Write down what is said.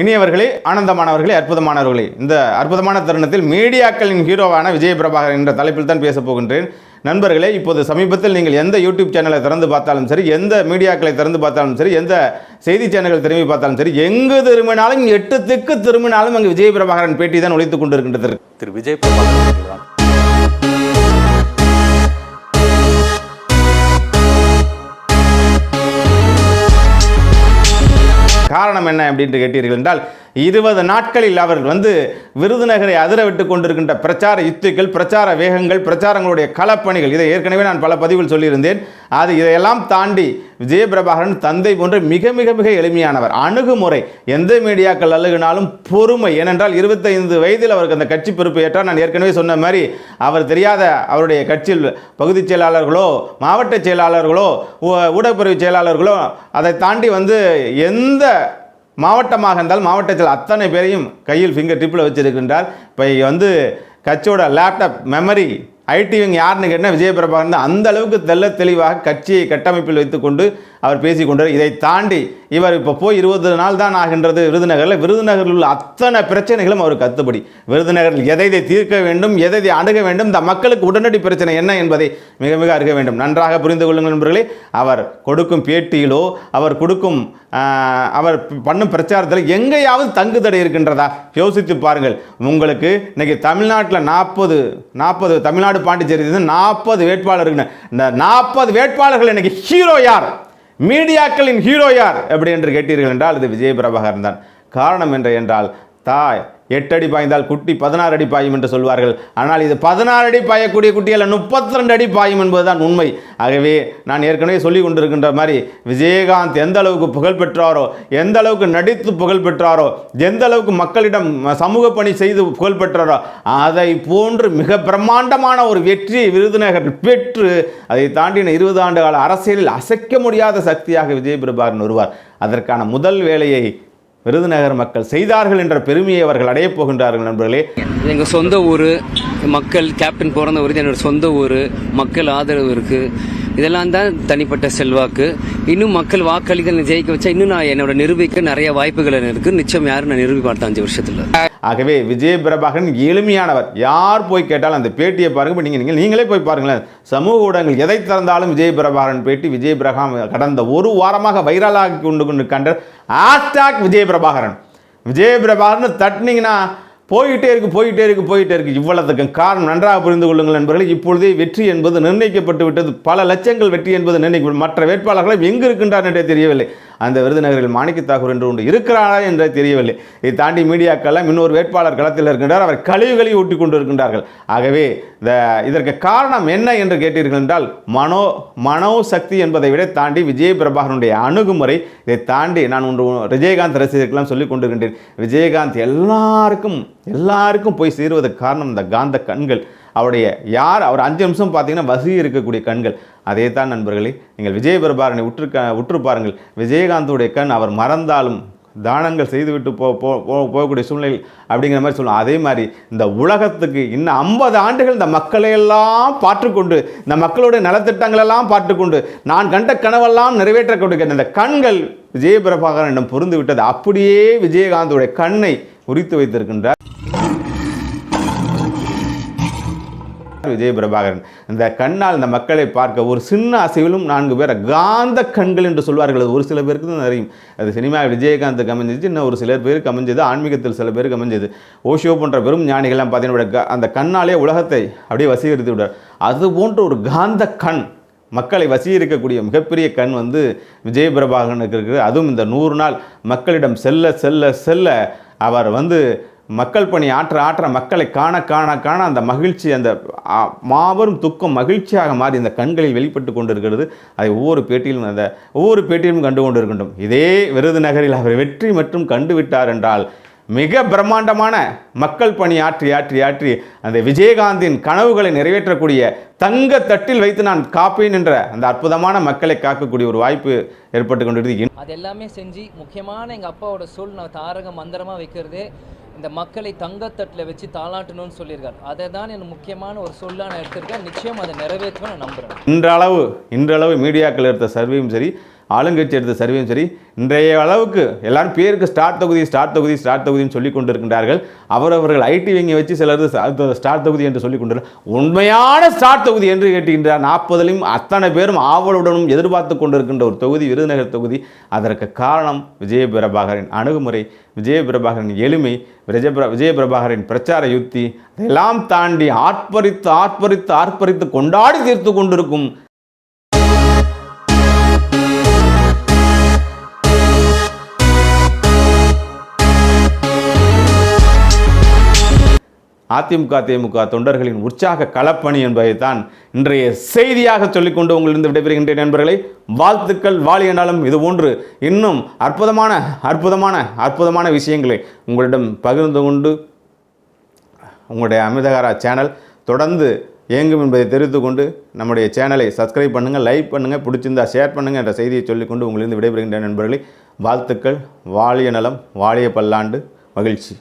இனியவர்களே ஆனந்தமானவர்களே அற்புதமானவர்களே. இந்த அற்புதமான தருணத்தில் மீடியாக்களின் ஹீரோவான விஜய் பிரபாகர் என்ற தலைப்பில் தான் பேசப் போகின்றேன். நண்பர்களே இப்போது சமீபத்தில் நீங்கள் எந்த யூடியூப் சேனலை திறந்து பார்த்தாலும் சரி எந்த மீடியாக்களை திறந்து பார்த்தாலும் சரி எந்த செய்தி சேனல்கள் திரும்பி பார்த்தாலும் சரி எங்கு திரும்பினாலும் எட்டு திக்கு திரும்பினாலும் அங்கு விஜய் பிரபாகரன் பேட்டி தான் ஒழித்துக் கொண்டிருக்கின்றது திரு. விஜய் பிரபாகரன் காரணம் என்ன அப்படின்ட்டு கேட்டீர்கள் என்றால் இருபது நாட்களில் அவர்கள் வந்து விருதுநகரை அதிர விட்டு கொண்டிருக்கின்ற பிரச்சார யுத்திகள் பிரச்சார வேகங்கள் பிரச்சாரங்களுடைய களப்பணிகள் இதை ஏற்கனவே நான் பல பதிவில் சொல்லியிருந்தேன். அது இதையெல்லாம் தாண்டி விஜயபிரபாகரன் தந்தை போன்ற மிக மிக மிக எளிமையானவர் அணுகுமுறை எந்த மீடியாக்கள் அழுகினாலும் பொறுமை. ஏனென்றால் இருபத்தைந்து வயதில் அவருக்கு அந்த கட்சி பொறுப்பு ஏற்றால் நான் ஏற்கனவே சொன்ன மாதிரி அவர் தெரியாத அவருடைய கட்சியில் பகுதிச் செயலாளர்களோ மாவட்ட செயலாளர்களோ ஊடகப்பிரிவு செயலாளர்களோ அதை தாண்டி வந்து எந்த மாவட்டமாக இருந்தால் மாவட்டத்தில் அத்தனை பேரையும் கையில் ஃபிங்கர் டிப்பில் வச்சிருக்கின்றார். இப்போ வந்து கட்சியோட லேப்டாப் மெமரி ஐடி விங் யாருன்னு கேட்டால் விஜயபிரபாகரன் அந்த அளவுக்கு தெல்ல தெளிவாக கட்சியை கட்டமைப்பில் வைத்துக்கொண்டு அவர் பேசிக்கொண்டார். இதை தாண்டி இவர் இப்போ போய் இருபது நாள் தான் ஆகின்றது விருதுநகரில். விருதுநகரில் உள்ள அத்தனை பிரச்சனைகளும் அவருக்கு கத்துப்படி விருதுநகரில் எதை எதை தீர்க்க வேண்டும் எதை எதை அணுக வேண்டும் இந்த மக்களுக்கு உடனடி பிரச்சனை என்ன என்பதை மிக மிக அருக வேண்டும். நன்றாக புரிந்து கொள்ளுங்கள் நண்பர்களே அவர் கொடுக்கும் பேட்டியிலோ அவர் கொடுக்கும் அவர் பண்ணும் பிரச்சாரத்தில் எங்கேயாவது தங்கு தடை இருக்கின்றதா? யோசித்து பாருங்கள். உங்களுக்கு இன்றைக்கி தமிழ்நாட்டில் நாற்பது நாற்பது தமிழ்நாடு பாண்டிச்சேரி நாற்பது வேட்பாளர் இந்த நாற்பது வேட்பாளர்கள் இன்றைக்கி ஹீரோ யார்? மீடியாக்களின் ஹீரோ யார்? எப்படி என்று கேட்டீர்கள் என்றால் இது விஜய் பிரபாகரன் தான். காரணம் என்று என்றால் தாய் எட்டு அடி பாய்ந்தால் குட்டி பதினாறு அடி பாயும் என்று சொல்வார்கள். ஆனால் இது பதினாறு அடி பாயக்கூடிய குட்டி முப்பத்தி ரெண்டு அடி பாயும் என்பதுதான் உண்மை. ஆகவே நான் ஏற்கனவே சொல்லி கொண்டிருக்கின்ற மாதிரி விஜயகாந்த் எந்த அளவுக்கு புகழ் பெற்றாரோ எந்த அளவுக்கு நடித்து புகழ் பெற்றாரோ எந்த அளவுக்கு மக்களிடம் சமூக பணி செய்து புகழ் பெற்றாரோ அதை போன்று மிக பிரம்மாண்டமான ஒரு வெற்றியை விருதுநகர் பெற்று அதை தாண்டின இருபது ஆண்டு கால அரசியலில் அசைக்க முடியாத சக்தியாக விஜய் பிரபாகரன் வருவார் அதற்கான முதல் வேலையை விருதுநகர் மக்கள் செய்தார்கள் என்ற பெருமையை அவர்கள் அடையப் போகின்றார்கள் நண்பர்களே. எங்கள் சொந்த ஊர் மக்கள் கேப்டன் பிறந்த ஊர் இது என்னோட சொந்த ஊர் மக்கள் ஆதரவு இருக்குது இதெல்லாம் தான் தனிப்பட்ட செல்வாக்கு. இன்னும் மக்கள் வாக்களிக்க ஜெயிக்க வச்சா இன்னும் நான் என்னோட நிரூபிக்க நிறைய வாய்ப்புகள் இருக்குது நிச்சயம் யாரும் நான் நிரூபி பார்த்தேன் அஞ்சு வருஷத்தில். ஆகவே விஜய் பிரபாகரன் எளிமையானவர். யார் போய் கேட்டாலும் அந்த பேட்டியை பாருங்கள் நீங்கள் நீங்கள் நீங்களே போய் பாருங்களேன். சமூக ஊடகங்கள் எதை திறந்தாலும் விஜய் பிரபாகரன் பேட்டி விஜய் பிரகாம் கடந்த ஒரு வாரமாக வைரலாகி கொண்டு கொண்டு கண்ட ஹேஷ்டாக் விஜய் பிரபாகரன். விஜய் பிரபாகரன் தட்டினீங்கன்னா போயிட்டே இருக்கு போயிட்டே இருக்கு போயிட்டே இருக்கு. இவ்வளவுக்கு காரணம் நன்றாக புரிந்து கொள்ளுங்கள் நண்பர்களே. இப்பொழுதே வெற்றி என்பது நிர்ணயிக்கப்பட்டு விட்டது. பல லட்சங்கள் வெற்றி என்பது நிர்ணயிக்கப்படும் மற்ற வேட்பாளர்களும் எங்கு இருக்கின்றார் என்றே தெரியவில்லை. அந்த விருதுநகரில் மாணிக்க தாகூர் என்று ஒன்று இருக்கிறாரா என்றே தெரியவில்லை. இதை தாண்டி மீடியாக்கெல்லாம் இன்னொரு வேட்பாளர் களத்தில் இருக்கின்றார். அவர் கழிவுகளை ஊட்டி கொண்டு இருக்கின்றார்கள். ஆகவே இந்த இதற்கு காரணம் என்ன என்று கேட்டீர்கள் என்றால் மனோ மனோ சக்தி என்பதை விட தாண்டி விஜய் பிரபாகரனுடைய அணுகுமுறை இதை தாண்டி நான் ஒன்று விஜயகாந்த் ரசிகர்கள்லாம் சொல்லிக் கொண்டிருக்கின்றேன். விஜயகாந்த் எல்லாருக்கும் எல்லாருக்கும் போய் சேருவதற்கு காரணம் இந்த காந்த கண்கள். அவருடைய யார்? அவர் அஞ்சு நிமிஷம் பார்த்தீங்கன்னா வசி இருக்கக்கூடிய கண்கள். அதே தான் நண்பர்களே நீங்கள் விஜய் பிரபாகரனை உற்று க- உற்று பாருங்கள். விஜயகாந்துடைய கண் அவர் மறந்தாலும் தானங்கள் செய்துவிட்டு போ போ- போகக்கூடிய சூழ்நிலை அப்படிங்கிற மாதிரி சொல்லலாம் அதே மாதிரி இந்த உலகத்துக்கு இன்னும் ஐம்பது ஆண்டுகள் இந்த மக்களையெல்லாம் பார்த்துக்கொண்டு இந்த மக்களுடைய நலத்திட்டங்களெல்லாம் பார்த்துக்கொண்டு நான் கண்ட கனவெல்லாம் நிறைவேற்றக்கூடிய இந்த கண்கள் விஜய பிரபாகரனிடம் பொருந்து விட்டது அப்படியே விஜயகாந்துடைய கண்ணை உரித்து வைத்திருக்கின்றார். விஜய் பிரபாகரன். இந்த கண்ணால் இந்த மக்களை பார்க்க ஒரு சின்ன அசைவிலும் நான்கு பேர் காந்த கண்கள் என்று சொல்வார்கள். அது ஒரு சில பேருக்கு தான் தெரியும். அது சினிமா விஜயகாந்த் கமிஞ்சிச்சு இன்னும் ஒரு சிலர் பேருக்கு அமைஞ்சது ஆன்மீகத்தில் சில பேருக்கு அமைஞ்சது ஓஷோ போன்ற பெரும் ஞானிகள்லாம் பார்த்தீங்கன்னா அந்த கண்ணாலே உலகத்தை அப்படியே வசீகரித்து விடுவார் அது போன்ற ஒரு காந்த கண் மக்களை வசீகரிக்கக்கூடிய மிகப்பெரிய கண் வந்து விஜய பிரபாகரனுக்கு இருக்குது. அதுவும் இந்த நூறு நாள் மக்களிடம் செல்ல செல்ல செல்ல அவர் வந்து மக்கள் பணி ஆற்ற ஆற்ற மக்களை காண காண காண அந்த மகிழ்ச்சி அந்த மாபெரும் துக்கம் மகிழ்ச்சியாக மாறி இந்த கண்களில் வெளிப்பட்டு கொண்டிருக்கிறது. அதை ஒவ்வொரு பேட்டியிலும் அந்த ஒவ்வொரு பேட்டியிலும் கண்டு கொண்டிருக்கின்றோம். இதே விருதுநகரில் அவர் வெற்றி மற்றும் கண்டுவிட்டார் என்றால் மிக பிரம்மாண்டமான மக்கள் பணி ஆற்றி ஆற்றி ஆற்றி அந்த விஜயகாந்தின் கனவுகளை நிறைவேற்றக்கூடிய தங்க தட்டில் வைத்து நான் காப்பேன் என்ற அந்த அற்புதமான மக்களை காக்கக்கூடிய ஒரு வாய்ப்பு ஏற்பட்டு கொண்டிருக்கு அது எல்லாமே செஞ்சு முக்கியமான எங்கள் அப்பாவோட சொல் நான் தாரக மந்திரமாக வைக்கிறதே. இந்த மக்களை தங்கத்தட்டில் வச்சு தாளாட்டணும்னு சொல்லியிருக்கார். அதை தான் எனக்கு முக்கியமான ஒரு சொல்லான நான் எடுத்திருக்கேன். நிச்சயம் அதை நிறைவேற்றுவேன் நான் நம்புகிறேன் இன்றளவு இன்றளவு மீடியாக்கள் எடுத்த சர்வேயும் சரி ஆளுங்கட்சி எடுத்த சர்வேயும் சரி இன்றைய அளவுக்கு எல்லாரும் பேருக்கு ஸ்டார் தொகுதி ஸ்டார் தொகுதி ஸ்டார் தொகுதின்னு சொல்லி கொண்டிருக்கின்றார்கள். அவரவர்கள் ஐடி வங்கி வச்சு சிலர் ஸ்டார் தொகுதி என்று சொல்லி கொண்டு உண்மையான ஸ்டார் தொகுதி என்று கேட்டுகின்றார் நாற்பதுலையும் அத்தனை பேரும் ஆவலுடனும் எதிர்பார்த்து கொண்டிருக்கின்ற ஒரு தொகுதி விருதுநகர் தொகுதி. அதற்கு காரணம் விஜய பிரபாகரின் அணுகுமுறை விஜய பிரபாகரின் எளிமை விஜயபிர விஜயபிரபாகரின் பிரச்சார யுக்தி இதெல்லாம் தாண்டி ஆர்ப்பரித்து ஆர்ப்பரித்து ஆர்ப்பரித்து கொண்டாடி தீர்த்து கொண்டிருக்கும் அதிமுக திமுக தொண்டர்களின் உற்சாக களப்பணி என்பதைத்தான் இன்றைய செய்தியாக சொல்லிக்கொண்டு உங்களிருந்து விடைபெறுகின்றேன் நண்பர்களை. வாழ்த்துக்கள் வாழியனாலும் இது போன்று இன்னும் அற்புதமான அற்புதமான அற்புதமான விஷயங்களை உங்களிடம் பகிர்ந்து கொண்டு உங்களுடைய அமிதகாரா சேனல் தொடர்ந்து இயங்கும் என்பதை தெரிவித்து கொண்டு நம்முடைய சேனலை சப்ஸ்கிரைப் பண்ணுங்கள் லைக் பண்ணுங்கள் பிடிச்சிருந்தா ஷேர் பண்ணுங்கள் என்ற செய்தியை சொல்லிக்கொண்டு உங்களிருந்து விடைபெறுகின்ற நண்பர்களை. வாழ்த்துக்கள் வாழிய நலம் வாழிய பல்லாண்டு மகிழ்ச்சி.